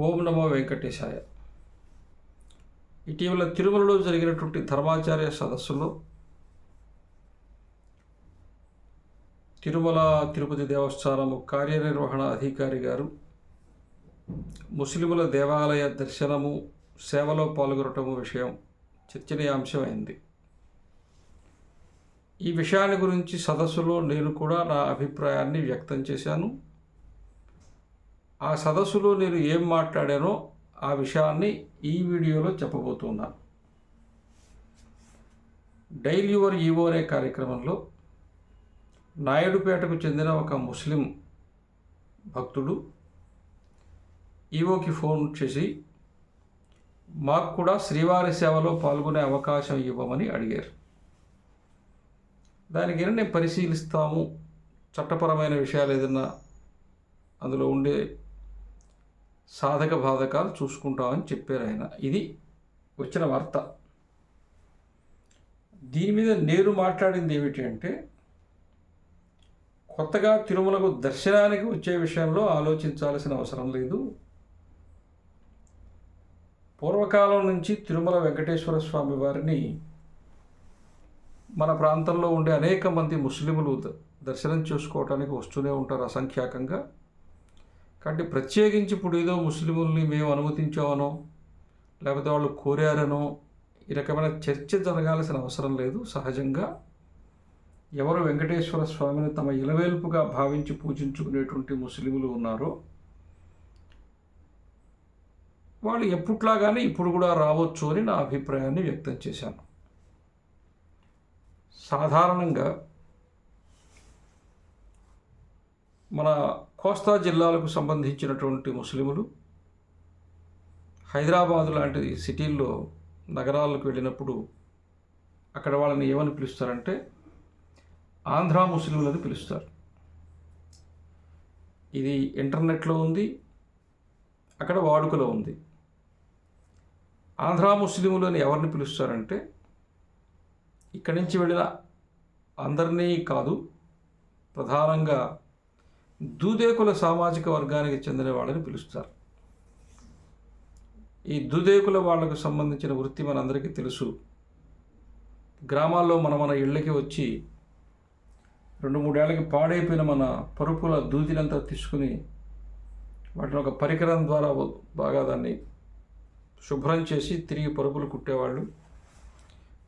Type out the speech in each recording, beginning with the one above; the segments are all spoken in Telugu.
ఓం నమో వెంకటేశాయ. ఇటీవల తిరుమలలో జరిగినటువంటి ధర్మాచార్య సదస్సులో తిరుమల తిరుపతి దేవస్థానము కార్యనిర్వహణ అధికారి గారు ముస్లిముల దేవాలయ దర్శనము సేవలో పాల్గొనటము విషయం చర్చనీయాంశమైంది. ఈ విషయాన్ని గురించి సదస్సులో నేను కూడా నా అభిప్రాయాన్ని వ్యక్తం చేశాను. ఆ సదస్సులో నేను ఏం మాట్లాడానో ఆ విషయాన్ని ఈ వీడియోలో చెప్పబోతున్నాను. డైల్ యువర్ ఈవో అనే కార్యక్రమంలో నాయుడుపేటకు చెందిన ఒక ముస్లిం భక్తుడు ఈవోకి ఫోన్ చేసి మాకు కూడా శ్రీవారి సేవలో పాల్గొనే అవకాశం ఇవ్వమని అడిగారు. దానికి నేను పరిశీలిస్తాము? చట్టపరమైన విషయాలు ఏదన్నా అందులో ఉండే సాధక బాధకాలు చూసుకుంటామని చెప్పారు ఆయన. ఇది వచ్చిన వార్త. దీని మీద నేను మాట్లాడింది ఏమిటి అంటే కొత్తగా తిరుమలకు దర్శనానికి వచ్చే విషయంలో ఆలోచించాల్సిన అవసరం లేదు. పూర్వకాలం నుంచి తిరుమల వెంకటేశ్వర స్వామి వారిని మన ప్రాంతంలో ఉండే అనేక మంది ముస్లింలు ద- దర్శనం చేసుకోవటానికి వస్తూనే ఉంటారు అసంఖ్యాకంగా. కాబట్టి ప్రత్యేకించి ఇప్పుడు ఏదో ముస్లిముల్ని మేము అనుమతించామనో లేకపోతే వాళ్ళు కోరారనో ఈ రకమైన చర్చ జరగాల్సిన అవసరం లేదు. సహజంగా ఎవరు వెంకటేశ్వర స్వామిని తమ ఇలవేల్పుగా భావించి పూజించుకునేటువంటి ముస్లింలు ఉన్నారో వాళ్ళు ఎప్పుట్లాగానే ఇప్పుడు కూడా రావచ్చు అని నా అభిప్రాయాన్ని వ్యక్తం చేశాను. సాధారణంగా మన కోస్తా జిల్లాలకు సంబంధించినటువంటి ముస్లిములు హైదరాబాదు లాంటి సిటీల్లో నగరాలకు వెళ్ళినప్పుడు అక్కడ వాళ్ళని ఏమని పిలుస్తారంటే ఆంధ్ర ముస్లింలని పిలుస్తారు. ఇది ఇంటర్నెట్లో ఉంది అక్కడ వాడుకలో ఉంది. ఆంధ్ర ముస్లింలని ఎవరిని పిలుస్తారంటే ఇక్కడి నుంచి వెళ్ళిన అందరినీ కాదు ప్రధానంగా దూదేకుల సామాజిక వర్గానికి చెందిన వాళ్ళని పిలుస్తారు. ఈ దూదేకుల వాళ్ళకు సంబంధించిన వృత్తి మనందరికీ తెలుసు. గ్రామాల్లో మన మన ఇళ్ళకి వచ్చి రెండు మూడేళ్ళకి పాడైపోయిన మన పరుపుల దూదినంతా తీసుకుని వాటిని ఒక పరికరం ద్వారా బాగా దాన్ని శుభ్రం చేసి తిరిగి పరుపులు కుట్టేవాళ్ళు.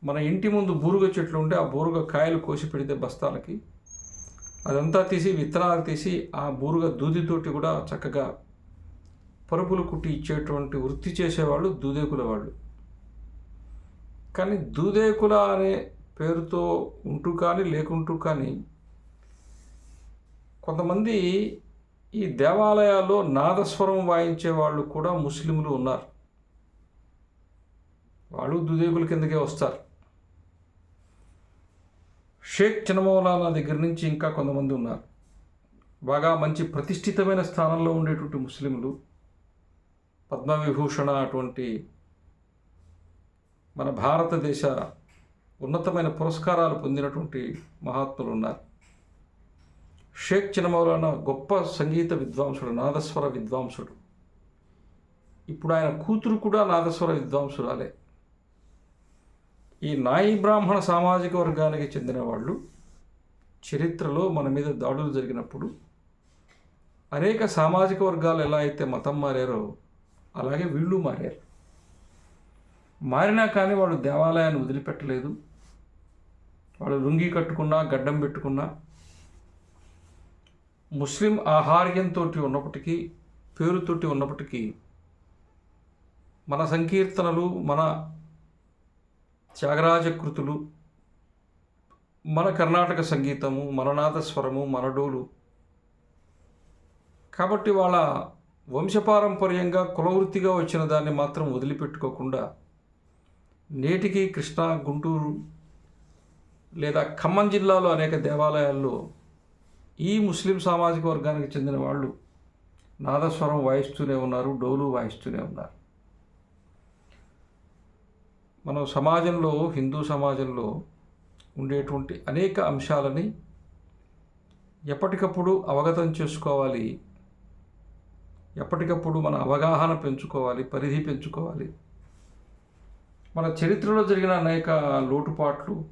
మన ఇంటి ముందు బూరుగ చెట్లు ఉంటే ఆ బూరుగ కాయలు కోసి పెడితే బస్తాలకి అదంతా తీసి విత్తనాలు తీసి ఆ బూరుగ దూదితోటి కూడా చక్కగా పరుపులు కుట్టి ఇచ్చేటువంటి వృత్తి చేసేవాళ్ళు దూదేకుల వాళ్ళు. కానీ దూదేకుల అనే పేరుతో ఉంటూ కానీ లేకుంటూ కానీ కొంతమంది ఈ దేవాలయాల్లో నాదస్వరం వాయించే వాళ్ళు కూడా ముస్లింలు ఉన్నారు. వాళ్ళు దుదేకుల కిందకే వస్తారు. షేక్ చిన్నమౌలానా దగ్గర నుంచి ఇంకా కొంతమంది ఉన్నారు. బాగా మంచి ప్రతిష్ఠితమైన స్థానంలో ఉండేటువంటి ముస్లింలు పద్మవిభూషణ అటువంటి మన భారతదేశ ఉన్నతమైన పురస్కారాలు పొందినటువంటి మహాత్ములు ఉన్నారు. షేక్ చిన్నమౌలానా గొప్ప సంగీత విద్వాంసుడు నాదస్వర విద్వాంసుడు. ఇప్పుడు ఆయన కూతురు కూడా నాదస్వర విద్వాంసురాలే. ఈ నాయి బ్రాహ్మణ సామాజిక వర్గానికి చెందిన వాళ్ళు చరిత్రలో మన మీద దాడులు జరిగినప్పుడు అనేక సామాజిక వర్గాలు ఎలా అయితే మతం మారారో అలాగే వీళ్ళు మారారు. మారినా కానీ వాళ్ళు దేవాలయాన్ని వదిలిపెట్టలేదు. వాళ్ళు లుంగి కట్టుకున్నా గడ్డం పెట్టుకున్నా ముస్లిం ఆహార్యంతో ఉన్నప్పటికీ పేరుతోటి ఉన్నప్పటికీ మన సంకీర్తనలు మన త్యాగరాజ కృతులు మన కర్ణాటక సంగీతము మన నాదస్వరము మనడోలు కాబట్టి వాళ్ళ వంశపారంపర్యంగా కులవృత్తిగా వచ్చిన దాన్ని మాత్రం వదిలిపెట్టుకోకుండా నేటికి కృష్ణా గుంటూరు లేదా ఖమ్మం జిల్లాలో అనేక దేవాలయాల్లో ఈ ముస్లిం సామాజిక వర్గానికి చెందిన వాళ్ళు నాదస్వరం వాయిస్తూనే ఉన్నారు డోలు వాయిస్తూనే ఉన్నారు. మనం సమాజంలో హిందూ సమాజంలో ఉండేటువంటి అనేక అంశాలని ఎప్పటికప్పుడు అవగతం చేసుకోవాలి. ఎప్పటికప్పుడు మన అవగాహన పెంచుకోవాలి పరిధి పెంచుకోవాలి. మన చరిత్రలో జరిగిన అనేక లోటుపాట్లు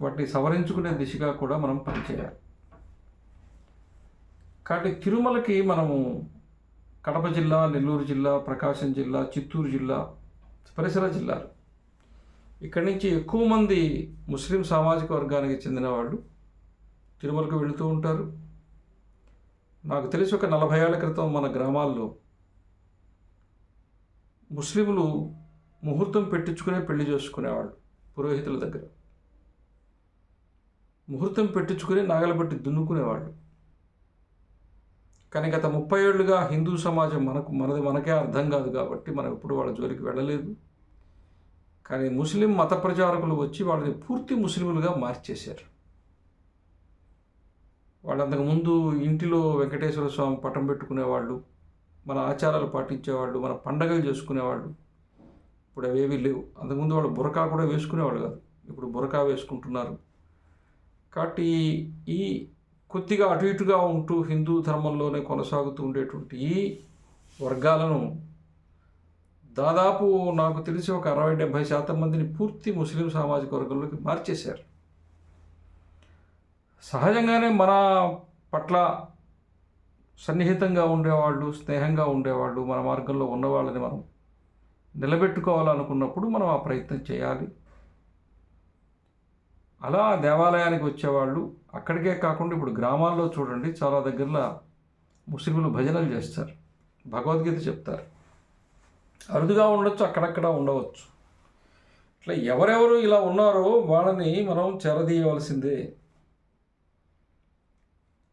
వాటిని సవరించుకునే దిశగా కూడా మనం పనిచేయాలి. కాబట్టి తిరుమలకి మనము కడప జిల్లా నెల్లూరు జిల్లా ప్రకాశం జిల్లా చిత్తూరు జిల్లా పరిసర జిల్లాలు ఇక్కడి నుంచి ఎక్కువ మంది ముస్లిం సామాజిక వర్గానికి చెందిన వాళ్ళు తిరుమలకు వెళుతూ ఉంటారు. నాకు తెలిసి ఒక నలభై ఏళ్ళ క్రితం మన గ్రామాల్లో ముస్లింలు ముహూర్తం పెట్టించుకునే పెళ్ళి చేసుకునేవాళ్ళు పురోహితుల దగ్గర. ముహూర్తం పెట్టించుకుని నాగలబట్టి దున్నుకునేవాళ్ళు. కానీ గత ముప్పై ఏళ్ళుగా హిందూ సమాజం మనకు మనది మనకే అర్థం కాదు కాబట్టి మనం ఎప్పుడు వాళ్ళ జోలికి వెళ్ళలేదు. కానీ ముస్లిం మత ప్రచారకులు వచ్చి వాళ్ళని పూర్తి ముస్లింలుగా మార్చేశారు. వాళ్ళు అంతకుముందు ఇంటిలో వెంకటేశ్వర స్వామి పటం పెట్టుకునేవాళ్ళు మన ఆచారాలు పాటించేవాళ్ళు మన పండగలు చేసుకునేవాళ్ళు. ఇప్పుడు అవేవి లేవు. అంతకుముందు వాళ్ళు బురకా కూడా వేసుకునేవాళ్ళు కాదు. ఇప్పుడు బురకా వేసుకుంటున్నారు. కాబట్టి ఈ కొద్దిగా అటు ఇటుగా ఉంటూ హిందూ ధర్మంలోనే కొనసాగుతూ ఉండేటువంటి ఈ వర్గాలను దాదాపు నాకు తెలిసి ఒక అరవై డెబ్భై శాతం మందిని పూర్తి ముస్లిం సామాజిక వర్గంలోకి మార్చేశారు. సహజంగానే మన పట్ల సన్నిహితంగా ఉండేవాళ్ళు స్నేహంగా ఉండేవాళ్ళు మన మార్గంలో ఉన్నవాళ్ళని మనం నిలబెట్టుకోవాలనుకున్నప్పుడు మనం ఆ ప్రయత్నం చేయాలి. అలా దేవాలయానికి వచ్చేవాళ్ళు అక్కడికే కాకుండా ఇప్పుడు గ్రామాల్లో చూడండి చాలా దగ్గరలో ముస్లింలు భజనలు చేస్తారు. భగవద్గీత చెప్తారు. అరుదుగా ఉండొచ్చు అక్కడక్కడ ఉండవచ్చు. ఇట్లా ఎవరెవరు ఇలా ఉన్నారో వాళ్ళని మనం చెరదీయవలసిందే.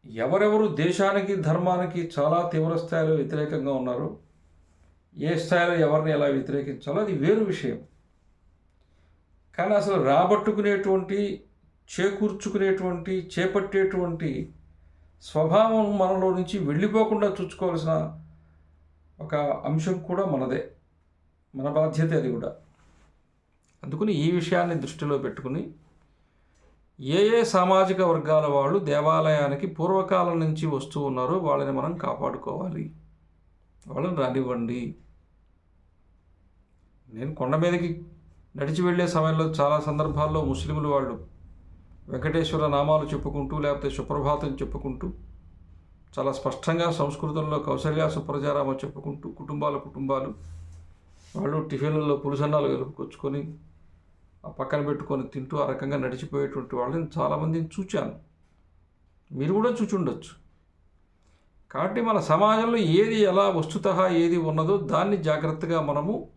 ఎవరెవరు దేశానికి ధర్మానికి చాలా తీవ్ర స్థాయిలో వ్యతిరేకంగా ఉన్నారో ఏ స్థాయిలో ఎవరిని ఎలా వ్యతిరేకించాలో అది వేరు విషయం. కానీ అసలు రాబట్టుకునేటువంటి చేకూర్చుకునేటువంటి చేపట్టేటువంటి స్వభావం మనలో నుంచి వెళ్ళిపోకుండా చూసుకోవాల్సిన ఒక అంశం కూడా మనదే. మన బాధ్యత అది కూడా. అందుకని ఈ విషయాన్ని దృష్టిలో పెట్టుకుని ఏ ఏ సామాజిక వర్గాల వాళ్ళు దేవాలయానికి పూర్వకాలం నుంచి వస్తూ ఉన్నారో వాళ్ళని మనం కాపాడుకోవాలి. వాళ్ళని రానివ్వండి. నేను కొండ మీదకి నడిచి వెళ్ళే సమయంలో చాలా సందర్భాల్లో ముస్లింలు వాళ్ళు వెంకటేశ్వర నామాలు చెప్పుకుంటూ లేకపోతే సుప్రభాతం చెప్పుకుంటూ చాలా స్పష్టంగా సంస్కృతంలో కౌశల్య సుప్రజారామ చెప్పుకుంటూ కుటుంబాల కుటుంబాలు వాళ్ళు టిఫిన్లలో పులుసన్నాలు కలుపుకొచ్చుకొని ఆ పక్కన పెట్టుకొని తింటూ ఆ రకంగా నడిచిపోయేటువంటి వాళ్ళని చాలామందిని చూచాను. మీరు కూడా చూచుండొచ్చు కాబట్టి మన సమాజంలో ఏది ఎలా వస్తుత ఏది ఉన్నదో దాన్ని జాగ్రత్తగా మనము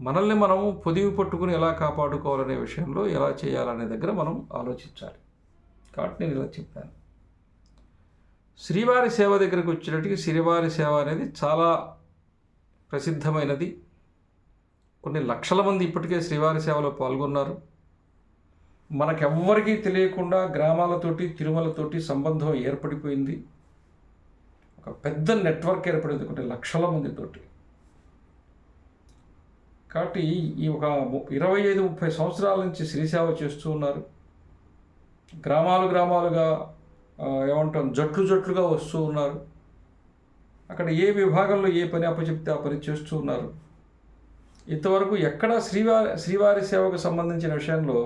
మనల్ని మనము పొదివి పట్టుకుని ఎలా కాపాడుకోవాలనే విషయంలో ఎలా చేయాలనే దగ్గర మనం ఆలోచించాలి. కాబట్టి నేను ఇలా చెప్పాను. శ్రీవారి సేవ దగ్గరికి వచ్చినట్టుగా శ్రీవారి సేవ అనేది చాలా ప్రసిద్ధమైనది. కొన్ని లక్షల మంది ఇప్పటికే శ్రీవారి సేవలో పాల్గొన్నారు. మనకెవ్వరికీ తెలియకుండా గ్రామాలతోటి తిరుమలతోటి సంబంధం ఏర్పడిపోయింది. ఒక పెద్ద నెట్వర్క్ ఏర్పడింది కొన్ని లక్షల మందితోటి. కాబట్టి ఈ ఒక ము- ఇరవై ఐదు ముప్పై సంవత్సరాల నుంచి శ్రీసేవ చేస్తూ ఉన్నారు. గ్రామాలు గ్రామాలుగా ఏమంటాం జట్లు జట్లుగా వస్తూ ఉన్నారు. అక్కడ ఏ విభాగంలో ఏ పని అప్పచెప్తే ఆ పని చేస్తూ ఉన్నారు ఇంతవరకు ఎక్కడ శ్రీవారి శ్రీవారి సేవకు సంబంధించిన విషయంలో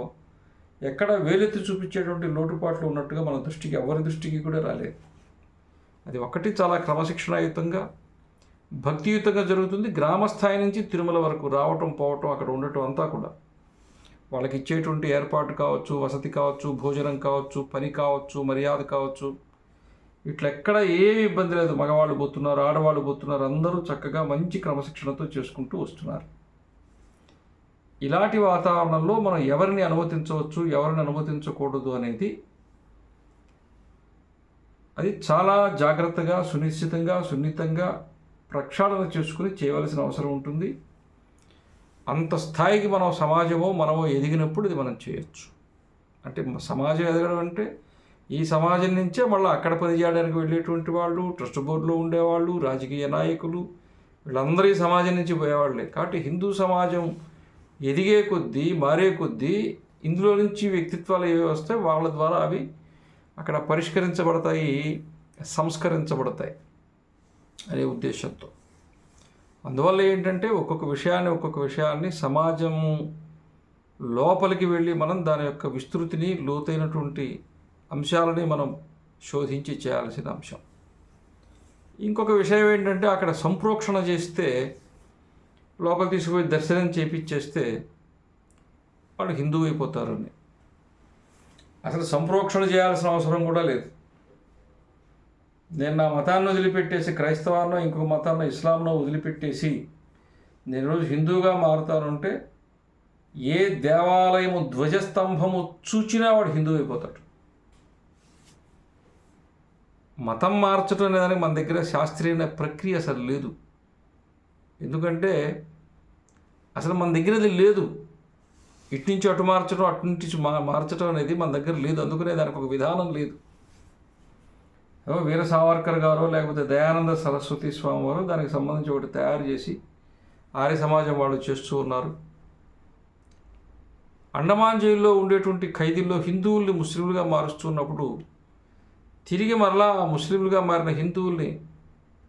ఎక్కడ వేలెత్తి చూపించేటువంటి లోటుపాట్లు ఉన్నట్టుగా మన దృష్టికి ఎవరి దృష్టికి కూడా రాలేదు. అది ఒకటి చాలా క్రమశిక్షణాయుతంగా భక్తియుతంగా జరుగుతుంది. గ్రామ స్థాయి నుంచి తిరుమల వరకు రావటం పోవటం అక్కడ ఉండటం అంతా కూడా వాళ్ళకి ఇచ్చేటువంటి ఏర్పాటు కావచ్చు వసతి కావచ్చు భోజనం కావచ్చు పని కావచ్చు మర్యాద కావచ్చు. ఇట్లా ఎక్కడ ఏమి ఇబ్బంది లేదు. మగవాళ్ళు పోతున్నారు ఆడవాళ్ళు పోతున్నారు అందరూ చక్కగా మంచి క్రమశిక్షణతో చేసుకుంటూ వస్తున్నారు. ఇలాంటి వాతావరణంలో మనం ఎవరిని అనుమతించవచ్చు ఎవరిని అనుమతించకూడదు అనేది అది చాలా జాగ్రత్తగా సునిశ్చితంగా సున్నితంగా ప్రక్షాళన చేసుకుని చేయవలసిన అవసరం ఉంటుంది. అంత స్థాయికి మనం సమాజమో మనమో ఎదిగినప్పుడు ఇది మనం చేయొచ్చు. అంటే సమాజం ఎదగడం అంటే ఈ సమాజం నుంచే మళ్ళీ అక్కడ పనిచేయడానికి వెళ్ళేటువంటి వాళ్ళు ట్రస్ట్ బోర్డులో ఉండేవాళ్ళు రాజకీయ నాయకులు వీళ్ళందరూ ఈ సమాజం నుంచి పోయేవాళ్ళే. కాబట్టి హిందూ సమాజం ఎదిగే కొద్దీ మారే కొద్దీ ఇందులో నుంచి వ్యక్తిత్వాలు ఏవి వస్తాయి వాళ్ళ ద్వారా అవి అక్కడ పరిష్కరించబడతాయి సంస్కరించబడతాయి అనే ఉద్దేశంతో. అందువల్ల ఏంటంటే ఒక్కొక్క విషయాన్ని ఒక్కొక్క విషయాన్ని సమాజము లోపలికి వెళ్ళి మనం దాని యొక్క విస్తృతిని లోతైనటువంటి అంశాలని మనం శోధించి చేయాల్సిన అంశం. ఇంకొక విషయం ఏంటంటే అక్కడ సంప్రోక్షణ చేస్తే లోపల తీసుకుపోయి దర్శనం చేపించేస్తే వాళ్ళు హిందువు అయిపోతారని. అసలు సంప్రోక్షణ చేయాల్సిన అవసరం కూడా లేదు. నేను నా మతాన్ని వదిలిపెట్టేసి క్రైస్తవాన్నో ఇంకొక మతాన్నో ఇస్లాంనో వదిలిపెట్టేసి నేను రోజు హిందువుగా మారుతానంటే ఏ దేవాలయము ధ్వజస్తంభము చూచినా వాడు హిందువు అయిపోతాడు. మతం మార్చడం అనేదానికి మన దగ్గర శాస్త్రీయ ప్రక్రియ అసలు లేదు. ఎందుకంటే అసలు మన దగ్గర అది లేదు. ఇటు నుంచి అటు మార్చడం అటు నుంచి మా మార్చడం అనేది మన దగ్గర లేదు. అందుకనే దానికి ఒక విధానం లేదు. వీర సావర్కర్ గారో లేకపోతే దయానంద సరస్వతి స్వామి వారు దానికి సంబంధించి ఒకటి తయారు చేసి ఆర్య సమాజం వాళ్ళు చేస్తూ ఉన్నారు. అండమాన్ జైల్లో ఉండేటువంటి ఖైదీల్లో హిందువుల్ని ముస్లింలుగా మారుస్తున్నప్పుడు తిరిగి మరలా ముస్లింలుగా మారిన హిందువుల్ని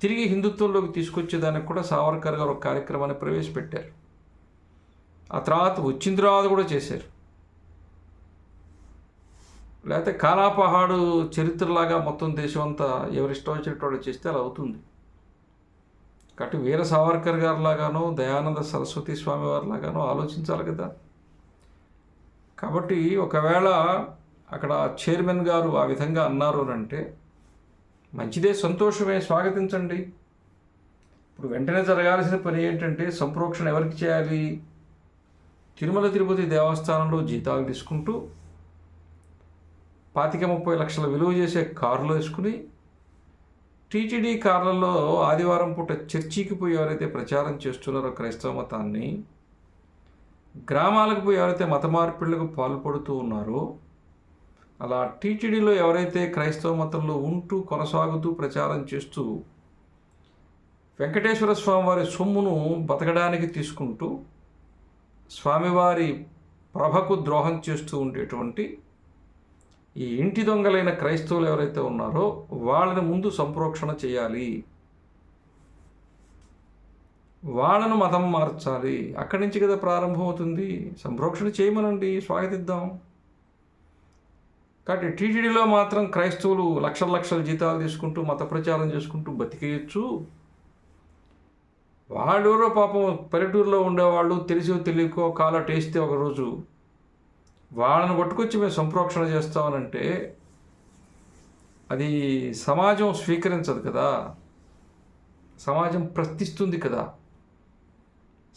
తిరిగి హిందుత్వంలోకి తీసుకొచ్చేదానికి కూడా సావర్కర్ గారు ఒక కార్యక్రమాన్ని ప్రవేశపెట్టారు. ఆ తర్వాత వచ్చిన తర్వాత కూడా చేశారు. లేకపోతే కాలాపహాడు చరిత్రలాగా మొత్తం దేశం అంతా ఎవరిష్టం వచ్చినట్టు చేస్తే అలా అవుతుంది. కాబట్టి వీర సావర్కర్ గారిలాగానో దయానంద సరస్వతి స్వామి వారిలాగానో ఆలోచించాలి కదా. కాబట్టి ఒకవేళ అక్కడ చైర్మన్ గారు ఆ విధంగా అన్నారు అని అంటే మంచిదే సంతోషమే స్వాగతించండి. ఇప్పుడు వెంటనే జరగాల్సిన పని ఏంటంటే సంప్రోక్షణ ఎవరికి చేయాలి? తిరుమల తిరుపతి దేవస్థానంలో జీతాలు తీసుకుంటూ పాతిక ముప్పై లక్షల విలువ చేసే కారులో వేసుకుని టీటీడీ కార్లలో ఆదివారం పూట చర్చికి పోయి ఎవరైతే ప్రచారం చేస్తున్నారో క్రైస్తవ మతాన్ని గ్రామాలకు పోయి ఎవరైతే మత మార్పిళ్ళకు పాల్పడుతూ ఉన్నారో అలా టీటీడీలో ఎవరైతే క్రైస్తవ మతంలో ఉంటూ కొనసాగుతూ ప్రచారం చేస్తూ వెంకటేశ్వర స్వామివారి సొమ్మును బతకడానికి తీసుకుంటూ స్వామివారి ప్రభకు ద్రోహం చేస్తూ ఉండేటువంటి ఈ ఇంటి దొంగలైన క్రైస్తవులు ఎవరైతే ఉన్నారో వాళ్ళని ముందు సంప్రోక్షణ చేయాలి. వాళ్ళను మతం మార్చాలి. అక్కడి నుంచి కదా ప్రారంభమవుతుంది. సంప్రోక్షణ చేయమనండి. స్వాగతిద్దాం. కాబట్టి టీటీడీలో మాత్రం క్రైస్తవులు లక్షల లక్షల జీతాలు తీసుకుంటూ మత ప్రచారం చేసుకుంటూ బతికేయచ్చు. వాళ్ళెవరో పాపం పల్లెటూరులో ఉండేవాళ్ళు తెలిసో తెలియకో కాల టేస్తే ఒకరోజు వాళ్ళని పట్టుకొచ్చి మేము సంప్రోక్షణ చేస్తామనంటే అది సమాజం స్వీకరించదు కదా. సమాజం ప్రశ్నిస్తుంది కదా.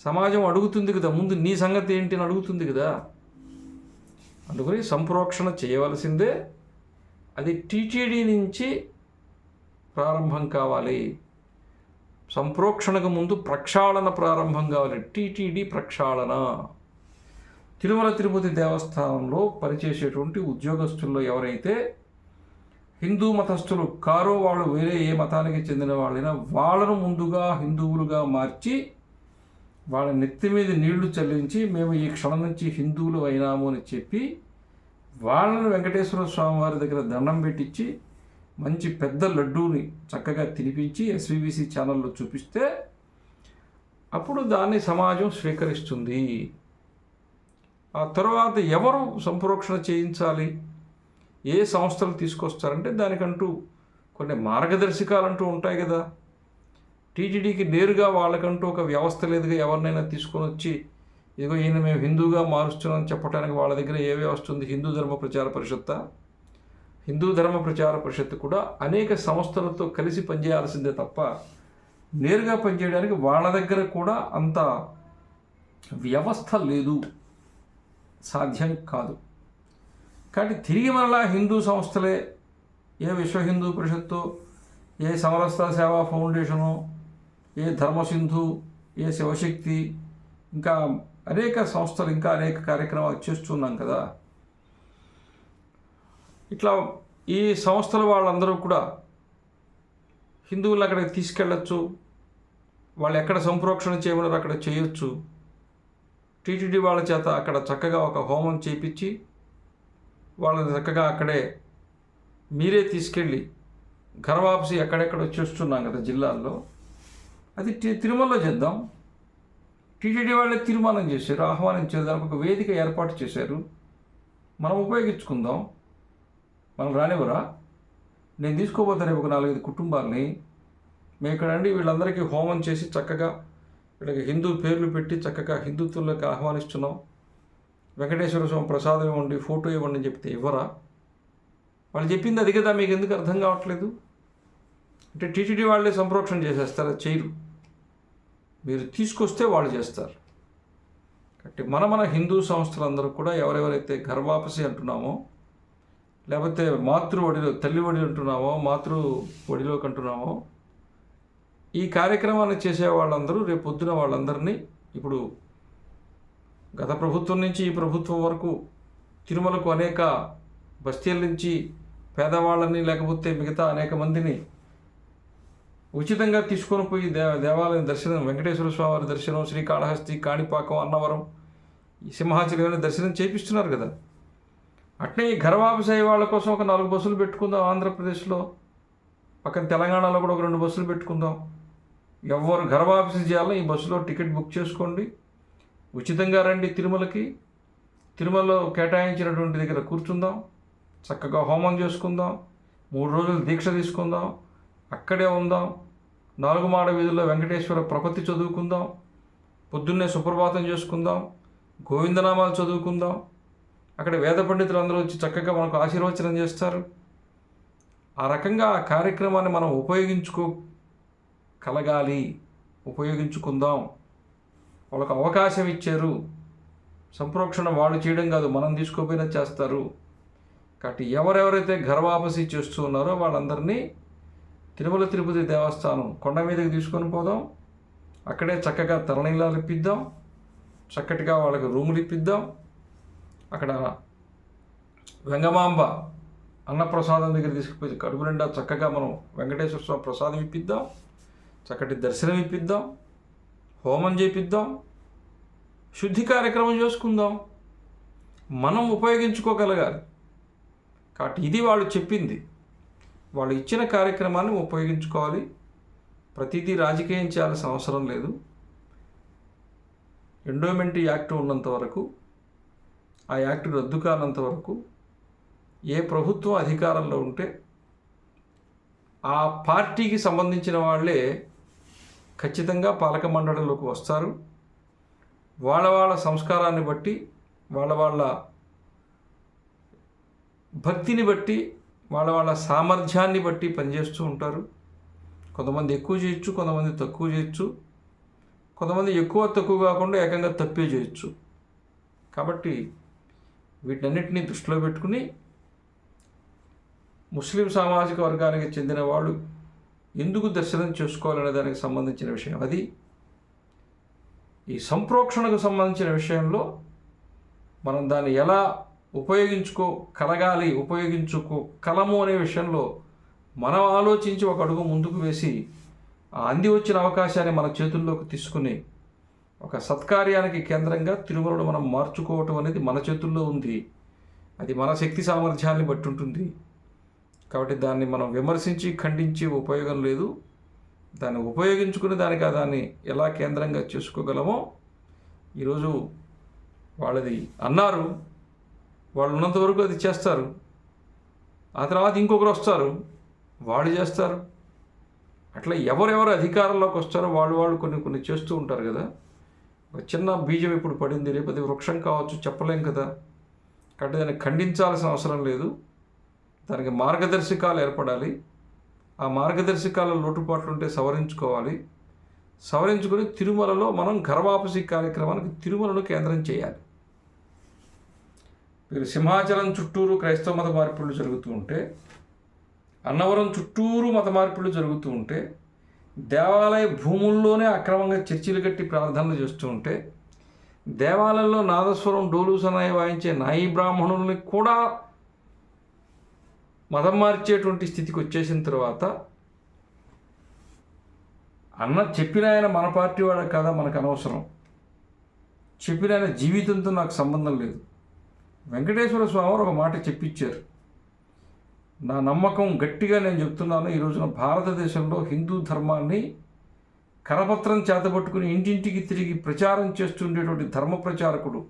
సమాజం అడుగుతుంది కదా. ముందు నీ సంగతి ఏంటి అని అడుగుతుంది కదా. అందుకని సంప్రోక్షణ చేయవలసిందే. అది టీటీడీ నుంచి ప్రారంభం కావాలి. సంప్రోక్షణకు ముందు ప్రక్షాళన ప్రారంభం కావాలి. టీటీడీ ప్రక్షాళన. తిరుమల తిరుపతి దేవస్థానంలో పనిచేసేటువంటి ఉద్యోగస్తుల్లో ఎవరైతే హిందూ మతస్థులు కారో వాళ్ళు వేరే ఏ మతానికి చెందిన వాళ్ళైనా వాళ్ళను ముందుగా హిందువులుగా మార్చి వాళ్ళ నెత్తి మీద నీళ్ళు చల్లించి మేము ఈ క్షణం నుంచి హిందువులు అయినాము అని చెప్పి వాళ్ళను వెంకటేశ్వర స్వామి వారి దగ్గర దండం పెట్టించి మంచి పెద్ద లడ్డూని చక్కగా తినిపించి ఎస్విబిసి ఛానల్లో చూపిస్తే అప్పుడు దాన్ని సమాజం స్వీకరిస్తుంది. ఆ తర్వాత ఎవరు సంప్రోక్షణ చేయించాలి? ఏ సంస్థలు తీసుకొస్తారంటే దానికంటూ కొన్ని మార్గదర్శకాలంటూ ఉంటాయి కదా. టీటీడీకి నేరుగా వాళ్ళకంటూ ఒక వ్యవస్థ లేదుగా ఎవరినైనా తీసుకొని వచ్చి ఇదిగో ఈయన మేము హిందూగా మారుస్తున్నాం చెప్పడానికి వాళ్ళ దగ్గర ఏ వ్యవస్థ ఉంది? హిందూ ధర్మ ప్రచార పరిషత్ హిందూ ధర్మ ప్రచార పరిషత్ కూడా అనేక సంస్థలతో కలిసి పనిచేయాల్సిందే తప్ప నేరుగా పనిచేయడానికి వాళ్ళ దగ్గర కూడా అంత వ్యవస్థ లేదు. సాధ్యం కాదు. కాబట్టి తిరిగి మరలా హిందూ సంస్థలే ఏ విశ్వ హిందూ పరిషత్తు ఏ సమరస్త సేవా ఫౌండేషను ఏ ధర్మసింధు ఏ శివశక్తి ఇంకా అనేక సంస్థలు ఇంకా అనేక కార్యక్రమాలు చేస్తున్నాం కదా. ఇట్లా ఈ సంస్థల వాళ్ళందరూ కూడా హిందువులను అక్కడికి తీసుకెళ్ళచ్చు వాళ్ళు ఎక్కడ సంప్రోక్షణ చేయమన్నారో అక్కడ చేయొచ్చు. టీటీడీ వాళ్ళ చేత అక్కడ చక్కగా ఒక హోమం చేపించి వాళ్ళని చక్కగా అక్కడే మీరే తీసుకెళ్ళి ఘరవాపసి ఎక్కడెక్కడ చేస్తున్నాం కదా జిల్లాల్లో. అది తి- తిరుమలలో చేద్దాం. టీటీడీ వాళ్ళే తీర్మానం చేశారు ఆహ్వానించారు దానికి ఒక వేదిక ఏర్పాటు చేశారు. మనం ఉపయోగించుకుందాం. మనం రానివ్వరా? నేను తీసుకోబోతాను రేపు ఒక నాలుగైదు కుటుంబాలని. మేము ఇక్కడ అండి వీళ్ళందరికీ హోమం చేసి చక్కగా వీళ్ళకి హిందూ పేర్లు పెట్టి చక్కగా హిందుత్వంలోకి ఆహ్వానిస్తున్నాం. వెంకటేశ్వర స్వామి ప్రసాదం ఇవ్వండి ఫోటో ఇవ్వండి అని చెప్తే ఇవ్వరా? వాళ్ళు చెప్పింది అది కదా మీకు ఎందుకు అర్థం కావట్లేదు? అంటే టీటీడీ వాళ్ళే సంప్రోక్షణ చేసేస్తారు చేయరు. మీరు తీసుకొస్తే వాళ్ళు చేస్తారు. కాబట్టి మన మన హిందూ సంస్థలందరూ కూడా ఎవరెవరైతే గర్వాపసి అంటున్నామో లేకపోతే మాతృ ఒడిలో తల్లి ఒడి అంటున్నామో మాతృ ఒడిలోకి అంటున్నామో ఈ కార్యక్రమాన్ని చేసే వాళ్ళందరూ రేపు పొద్దున వాళ్ళందరినీ ఇప్పుడు గత ప్రభుత్వం నుంచి ఈ ప్రభుత్వం వరకు తిరుమలకు అనేక బస్తీల నుంచి పేదవాళ్ళని లేకపోతే మిగతా అనేక మందిని ఉచితంగా తీసుకొని పోయి దే దేవాలయం దర్శనం వెంకటేశ్వర స్వామి దర్శనం శ్రీకాళహస్తి కాణిపాకం అన్నవరం ఈ సింహాచలి దర్శనం చేపిస్తున్నారు కదా. అట్నే ఈ గర్వాభిషయ వాళ్ళ కోసం ఒక నాలుగు బస్సులు పెట్టుకుందాం ఆంధ్రప్రదేశ్లో. పక్కన తెలంగాణలో కూడా ఒక రెండు బస్సులు పెట్టుకుందాం. ఎవరు గర్వాభిషేకం చేయాలో ఈ బస్సులో టికెట్ బుక్ చేసుకోండి. ఉచితంగా రండి తిరుమలకి. తిరుమలలో కేటాయించినటువంటి దగ్గర కూర్చుందాం. చక్కగా హోమం చేసుకుందాం. మూడు రోజులు దీక్ష తీసుకుందాం. అక్కడే ఉందాం. నాలుగు మాడ వీధుల్లో వెంకటేశ్వర ప్రపత్తి చదువుకుందాం. పొద్దున్నే సుప్రభాతం చేసుకుందాం. గోవిందనామాలు చదువుకుందాం. అక్కడ వేద పండితులు అందరూ వచ్చి చక్కగా మనకు ఆశీర్వచనం చేస్తారు. ఆ రకంగా ఆ కార్యక్రమాన్ని మనం ఉపయోగించుకో కలగాలి. ఉపయోగించుకుందాం. వాళ్ళకు అవకాశం ఇచ్చారు. సంప్రోక్షణ వాళ్ళు చేయడం కాదు మనం తీసుకోపోయినా చేస్తారు. కాబట్టి ఎవరెవరైతే గర్వాపసి చేస్తూ ఉన్నారో వాళ్ళందరినీ తిరుమల తిరుపతి దేవస్థానం కొండ మీదకి తీసుకొని పోదాం. అక్కడే చక్కగా తరణీలాలు ఇప్పిద్దాం. చక్కటిగా వాళ్ళకి రూములు ఇప్పిద్దాం. అక్కడ వెంగమాంబ అన్నప్రసాదం దగ్గర తీసుకుపోయి కడుపు నిండా చక్కగా మనం వెంకటేశ్వర స్వామి ప్రసాదం ఇప్పిద్దాం. చక్కటి దర్శనం ఇప్పిద్దాం. హోమం చేపిద్దాం. శుద్ధి కార్యక్రమం చేసుకుందాం. మనం ఉపయోగించుకోగలగాలి. కాబట్టి ఇది వాళ్ళు చెప్పింది. వాళ్ళు ఇచ్చిన కార్యక్రమాన్ని ఉపయోగించుకోవాలి. ప్రతిదీ రాజకీయం చేయాల్సిన అవసరం లేదు. ఎండోమెంట్ యాక్ట్ ఉన్నంత వరకు ఆ యాక్ట్ రద్దు కానంత వరకు ఏ ప్రభుత్వం అధికారంలో ఉంటే ఆ పార్టీకి సంబంధించిన వాళ్ళే ఖచ్చితంగా పాలక మండలిలోకి వస్తారు. వాళ్ళ వాళ్ళ సంస్కారాన్ని బట్టి వాళ్ళ వాళ్ళ భక్తిని బట్టి వాళ్ళ వాళ్ళ సామర్థ్యాన్ని బట్టి పనిచేస్తూ ఉంటారు. కొంతమంది ఎక్కువ చేయొచ్చు కొంతమంది తక్కువ చేయొచ్చు. కొంతమంది ఎక్కువ తక్కువ కాకుండా ఏకంగా తప్పే చేయొచ్చు. కాబట్టి వీటన్నిటిని దృష్టిలో పెట్టుకుని ముస్లిం సామాజిక వర్గానికి చెందిన వాళ్ళు ఎందుకు దర్శనం చేసుకోవాలనే దానికి సంబంధించిన విషయం అది. ఈ సంప్రోక్షణకు సంబంధించిన విషయంలో మనం దాన్ని ఎలా ఉపయోగించుకో కలగాలి ఉపయోగించుకో కలము అనే విషయంలో మనం ఆలోచించి ఒక అడుగు ముందుకు వేసి ఆ అంది వచ్చిన అవకాశాన్ని మన చేతుల్లోకి తీసుకుని ఒక సత్కార్యానికి కేంద్రంగా తిరుమలను మనం మార్చుకోవటం అనేది మన చేతుల్లో ఉంది. అది మన శక్తి సామర్థ్యాన్ని బట్టి ఉంటుంది. కాబట్టి దాన్ని మనం విమర్శించి ఖండించే ఉపయోగం లేదు. దాన్ని ఉపయోగించుకుని దానికి దాన్ని ఎలా కేంద్రంగా చేసుకోగలమో ఈరోజు వాళ్ళది అన్నారు. వాళ్ళు ఉన్నంత వరకు అది చేస్తారు. ఆ తర్వాత ఇంకొకరు వస్తారు. వాళ్ళు చేస్తారు. అట్లా ఎవరెవరు అధికారంలోకి వస్తారో వాళ్ళు వాళ్ళు కొన్ని కొన్ని చేస్తూ ఉంటారు కదా. ఒక చిన్న బీజం ఇప్పుడు పడింది లేకపోతే వృక్షం కావచ్చు చెప్పలేం కదా. కాబట్టి దాన్ని ఖండించాల్సిన అవసరం లేదు. దానికి మార్గదర్శకాలు ఏర్పడాలి. ఆ మార్గదర్శకాల లోటుపాట్లు ఉంటే సవరించుకోవాలి. సవరించుకొని తిరుమలలో మనం గర్వాపసి కార్యక్రమానికి తిరుమలను కేంద్రం చేయాలి. వీరు సింహాచలం చుట్టూరు క్రైస్తవ మత మార్పులు జరుగుతూ ఉంటే అన్నవరం చుట్టూరు మత మార్పులు జరుగుతూ ఉంటే దేవాలయ భూముల్లోనే అక్రమంగా చర్చిలు కట్టి ప్రార్థనలు చేస్తూ ఉంటే దేవాలయంలో నాదస్వరం డోలు సనాయి వాయించే నాయి బ్రాహ్మణుల్ని కూడా మతం మార్చేటువంటి స్థితికి వచ్చేసిన తర్వాత అన్న చెప్పిన ఆయన మన పార్టీ వాడు కదా మనకు అనవసరం. చెప్పిన ఆయన జీవితంతో నాకు సంబంధం లేదు. వెంకటేశ్వర స్వామి ఒక మాట చెప్పించారు నా నమ్మకం గట్టిగా నేను చెప్తున్నాను ఈ రోజున భారతదేశంలో హిందూ ధర్మాన్ని కరపత్రం చేతబట్టుకుని ఇంటింటికి తిరిగి ప్రచారం చేస్తుండేటువంటి ధర్మ ప్రచారకుడు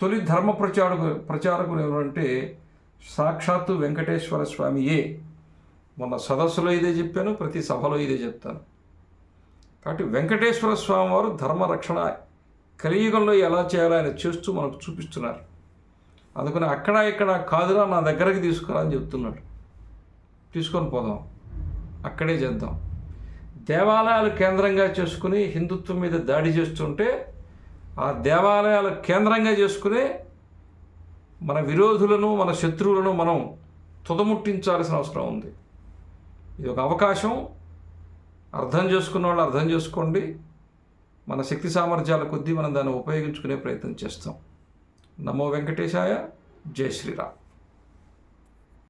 తొలి ధర్మ ప్రచారకు ప్రచారకుడు ఎవరంటే సాక్షాత్తు వెంకటేశ్వర స్వామియే. మొన్న సదస్సులో ఇదే చెప్పాను ప్రతి సభలో ఇదే చెప్తాను. కాబట్టి వెంకటేశ్వర స్వామి వారు ధర్మ రక్షణ కలియుగంలో ఎలా చేయాలో ఆయన చేస్తూ మనకు చూపిస్తున్నారు. అందుకని అక్కడ ఇక్కడ కాదురా నా దగ్గరికి తీసుకురా అని చెప్తున్నాడు. తీసుకొని పోదాం. అక్కడే చేద్దాం. దేవాలయాలు కేంద్రంగా చేసుకుని హిందుత్వం మీద దాడి చేస్తుంటే ఆ దేవాలయాలు కేంద్రంగా చేసుకుని మన విరోధులను మన శత్రువులను మనం తుదముట్టించాల్సిన అవసరం ఉంది. ఇది ఒక అవకాశం. అర్థం చేసుకున్న వాళ్ళు అర్థం చేసుకోండి. మన శక్తి సామర్థ్యాల కొద్దీ మనం దాన్ని ఉపయోగించుకునే ప్రయత్నం చేస్తాం. నమో వెంకటేశాయ జై శ్రీరామ్.